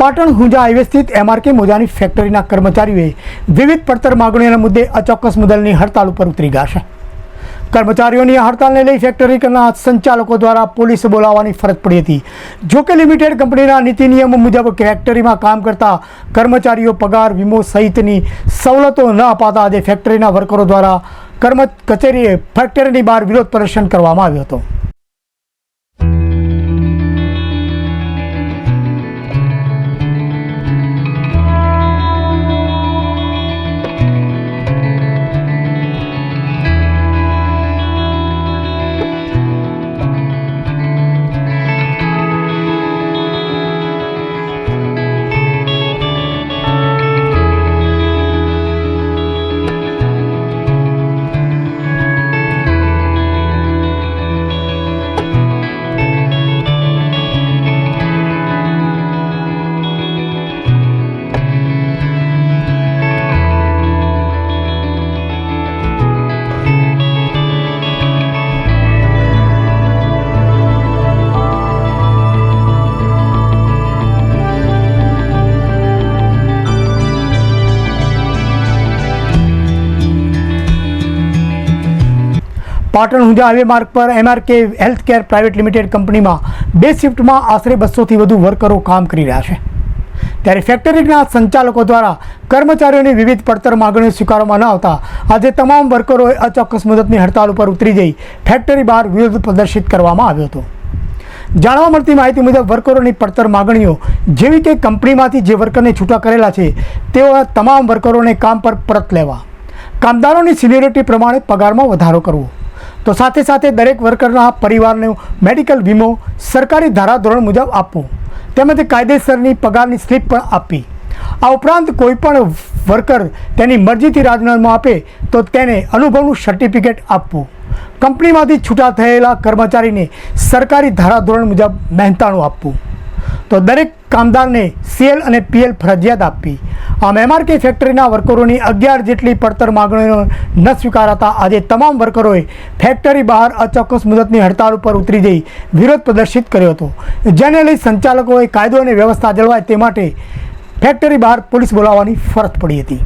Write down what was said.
Patan હુંજા highway સ્થિત એમઆરકે મોજાની ફેક્ટરીના કર્મચારીઓએ વિવિધ પડતર માગણીઓના મુદ્દે અચોક્કસ મુદલની હડતાલ ઉપર ઉતરી ગયા છે. કર્મચારીઓની હડતાલને લઈ ફેક્ટરીના સંચાલકો દ્વારા પોલીસ બોલાવવાની ફરજ પડી હતી. જોકે લિમિટેડ કંપનીના નીતિ નિયમો મુજબ ફેક્ટરીમાં કામ કરતા કર્મચારીઓ પગાર, વીમો સહિતની સવલતો ન અપાતા આજે ફેક્ટરીના વર્કરો દ્વારા કર્મ કચેરીએ ફેક્ટરીની બહાર વિરોધ પ્રદર્શન કરવામાં આવ્યો હતો. પાટણ હુંજા હાઈવે માર્ગ પર MRK health care private limited કંપનીમાં બે શિફ્ટમાં આશરે બસોથી વધુ વર્કરો કામ કરી રહ્યા છે. ત્યારે ફેક્ટરીના સંચાલકો દ્વારા કર્મચારીઓની વિવિધ પડતર માગણીઓ સ્વીકારવામાં ન આવતા આજે તમામ વર્કરોએ અચોક્કસ મુદતની હડતાલ ઉપર ઉતરી જઈ ફેક્ટરી બહાર વિરોધ પ્રદર્શિત કરવામાં આવ્યો હતો. જાણવા મળતી માહિતી મુજબ વર્કરોની પડતર માગણીઓ જેવી કે કંપનીમાંથી જે વર્કરને છૂટા કરેલા છે તેઓ તમામ વર્કરોને કામ પર પરત લેવા. કામદારોની સિનિયરિટી પ્રમાણે પગારમાં વધારો કરવો. તો સાથે સાથે દરેક વર્કરના પરિવારનો મેડિકલ વીમો, સરકારી ધારાધોરણ મુજબ આપવો, તેમજ કાયદેસરની પગારની સ્લીપ પણ આપવી. આ ઉપરાંત કોઈપણ વર્કર તેની મરજીથી રાજીનામું આપે, તો તેને અનુભવનું સર્ટિફિકેટ આપવું. કંપનીમાંથી છૂટા થયેલા કર્મચારીને સરકારી ધારાધોરણ મુજબ મહેનતાણું આપવું. તો દરેક કામદારને સીએલ અને પીએલ ફરજિયાત આપવી. આમ એમઆરકે ફેક્ટરીના વર્કરોની અગિયાર જેટલી પડતર માગણીઓ ન સ્વીકારાતા આજે તમામ વર્કરોએ ફેક્ટરી બહાર અચોક્કસ મુદતની હડતાળ ઉપર ઉતરી જઈ વિરોધ પ્રદર્શિત કર્યો હતો. જેને લઈ સંચાલકોએ કાયદો અને વ્યવસ્થા જળવાય તે માટે ફેક્ટરી બહાર પોલીસ બોલાવવાની ફરજ પડી હતી.